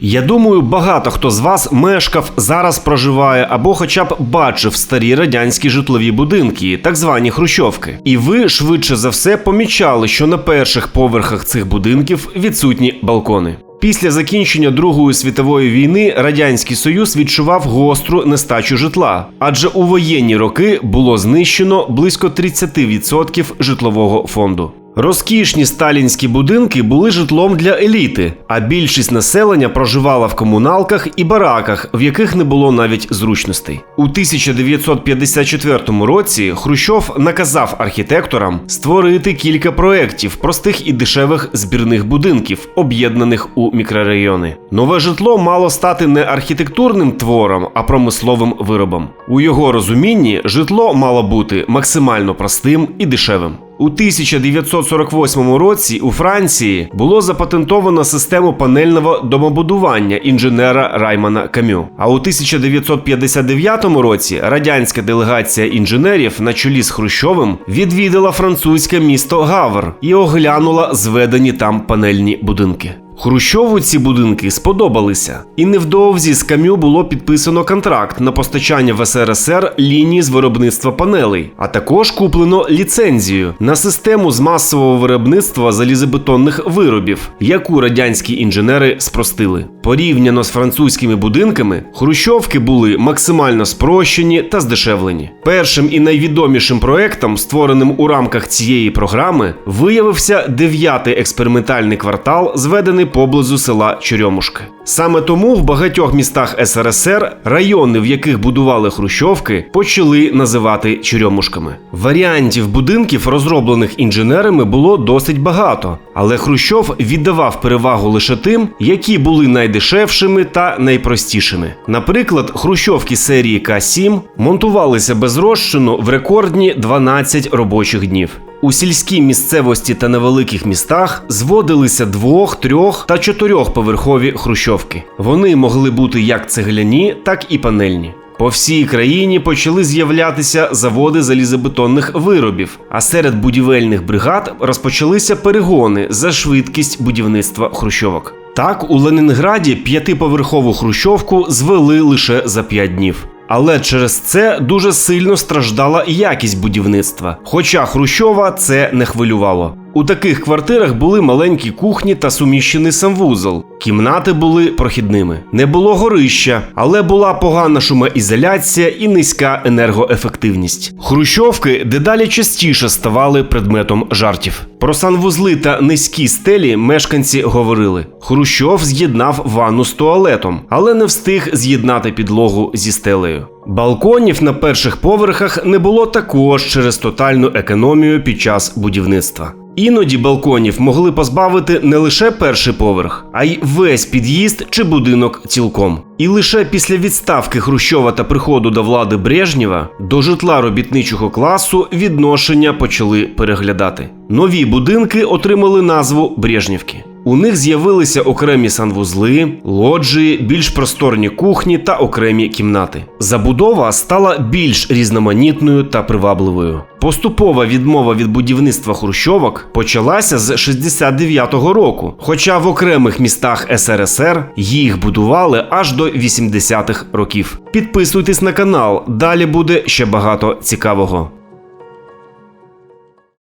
Я думаю, багато хто з вас мешкав, зараз проживає або хоча б бачив старі радянські житлові будинки, так звані хрущовки. І ви швидше за все помічали, що на перших поверхах цих будинків відсутні балкони. Після закінчення Другої світової війни радянський союз відчував гостру нестачу житла, адже у воєнні роки було знищено близько 30% житлового фонду. Розкішні сталінські будинки були житлом для еліти, а більшість населення проживала в комуналках і бараках, в яких не було навіть зручностей. У 1954 році Хрущов наказав архітекторам створити кілька проєктів простих і дешевих збірних будинків, об'єднаних у мікрорайони. Нове житло мало стати не архітектурним твором, а промисловим виробом. У його розумінні житло мало бути максимально простим і дешевим. У 1948 році у Франції було запатентовано систему панельного домобудування інженера Раймана Камю. А у 1959 році радянська делегація інженерів на чолі з Хрущовим відвідала французьке місто Гавр і оглянула зведені там панельні будинки. Хрущову ці будинки сподобалися, і невдовзі з Кам'ю було підписано контракт на постачання в СРСР лінії з виробництва панелей, а також куплено ліцензію на систему з масового виробництва залізобетонних виробів, яку радянські інженери спростили. Порівняно з французькими будинками, хрущовки були максимально спрощені та здешевлені. Першим і найвідомішим проектом, створеним у рамках цієї програми, виявився дев'ятий експериментальний квартал, зведений поблизу села Черемушки. Саме тому в багатьох містах СРСР райони, в яких будували хрущовки, почали називати Черемушками. Варіантів будинків, розроблених інженерами, було досить багато, але Хрущов віддавав перевагу лише тим, які були найдешевшими та найпростішими. Наприклад, хрущовки серії К7 монтувалися без розчину в рекордні 12 робочих днів. У сільській місцевості та невеликих містах зводилися двох, трьох та чотирьохповерхові хрущовки. Вони могли бути як цегляні, так і панельні. По всій країні почали з'являтися заводи залізобетонних виробів, а серед будівельних бригад розпочалися перегони за швидкість будівництва хрущовок. Так, у Ленінграді п'ятиповерхову хрущовку звели лише за п'ять днів. Але через це дуже сильно страждала якість будівництва. Хоча Хрущова це не хвилювало. У таких квартирах були маленькі кухні та суміщений санвузол. Кімнати були прохідними. Не було горища, але була погана шумоізоляція і низька енергоефективність. Хрущовки дедалі частіше ставали предметом жартів. Про санвузли та низькі стелі мешканці говорили: Хрущов з'єднав ванну з туалетом, але не встиг з'єднати підлогу зі стелею. Балконів на перших поверхах не було також через тотальну економію під час будівництва. Іноді балконів могли позбавити не лише перший поверх, а й весь під'їзд чи будинок цілком. І лише після відставки Хрущова та приходу до влади Брежнєва до житла робітничого класу відношення почали переглядати. Нові будинки отримали назву Брежнівки. У них з'явилися окремі санвузли, лоджії, більш просторні кухні та окремі кімнати. Забудова стала більш різноманітною та привабливою. Поступова відмова від будівництва хрущовок почалася з 69-го року, хоча в окремих містах СРСР їх будували аж до 80-х років. Підписуйтесь на канал, далі буде ще багато цікавого.